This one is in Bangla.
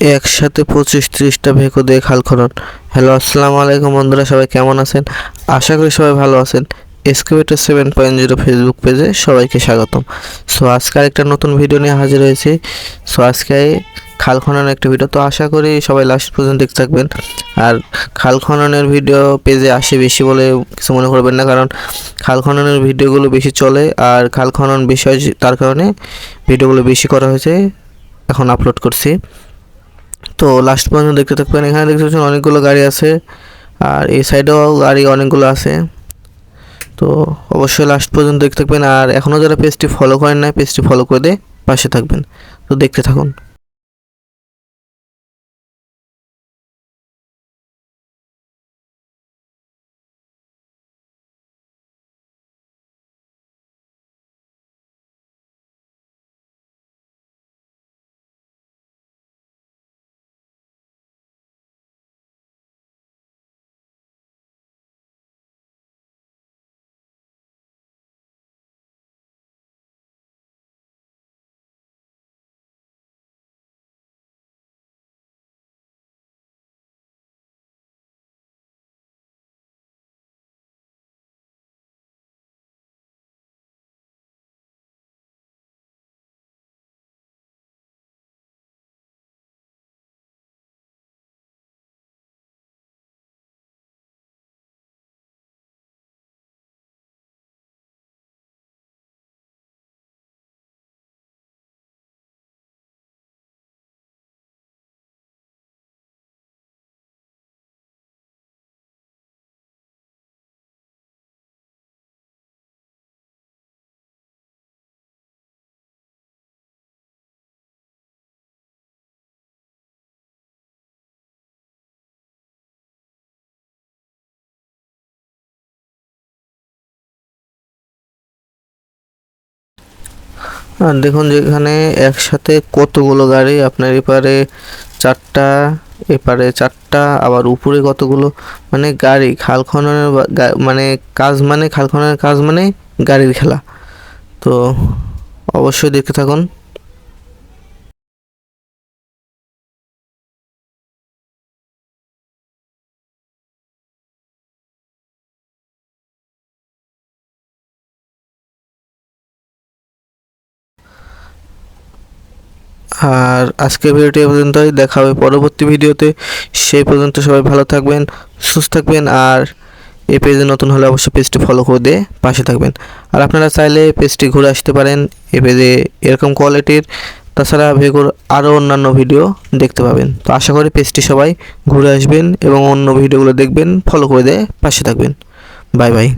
একসাথে পঁচিশ ত্রিশটা ভেকো দিয়ে খাল খনন। হ্যালো আসসালামু আলাইকুম বন্ধুরা, সবাই কেমন আছেন? আশা করি সবাই ভালো আছেন। Excavator seven point zero Facebook পেজে সবাইকে স্বাগতম। সো আজকে একটা নতুন ভিডিও নিয়ে হাজির হয়েছি। সো আজকে খাল খননের একটা ভিডিও তো আশা করি সবাই লাস্ট পর্যন্ত দেখতে থাকবেন। আর খাল খননের ভিডিও পেজে আসে বেশি বলে কিছু মনে করবেন না, কারণ খাল খননের ভিডিওগুলো বেশি চলে আর খাল খনন বিষয় তার কারণে ভিডিওগুলো বেশি করা হয়েছে। এখন আপলোড করছি। তো লাস্ট পর্যন্ত দেখতে থাকবেন। এখানে দেখতে পাচ্ছেন অনেকগুলো গাড়ি আছে, আর এই সাইডেও গাড়ি অনেকগুলো আছে। তো অবশ্যই লাস্ট পর্যন্ত দেখতে থাকবেন। আর এখনও যারা পেজটি ফলো করেন না পেজটি ফলো করে দিয়ে পাশে থাকবেন। তো দেখতে থাকুন। আর দেখুন যেখানে একসাথে কতগুলো গাড়ি, আপনার এপারে চারটা এপারে চারটা, আবার উপরে কতগুলো মানে গাড়ি খাল খননের মানে কাজ মানে খাল খননের কাজ মানে গাড়ির খেলা। তো অবশ্যই দেখতে থাকুন। আর আজকে ভিডিওটি এ পর্যন্তই। দেখা হবে পরবর্তী ভিডিওতে। সেই পর্যন্ত সবাই ভালো থাকবেন, সুস্থ থাকবেন আর এই পেজে নতুন হলে অবশ্যই পেজটি ফলো করে দিয়ে পাশে থাকবেন। আর আপনারা চাইলে পেজটি ঘুরে আসতে পারেন এই পেজে এরকম কোয়ালিটির তাছাড়া ভেগুর আরও অন্যান্য ভিডিও দেখতে পাবেন। তো আশা করি পেজটি সবাই ঘুরে আসবেন এবং অন্য ভিডিওগুলো দেখবেন ফলো করে দিয়ে পাশে থাকবেন। Bye bye.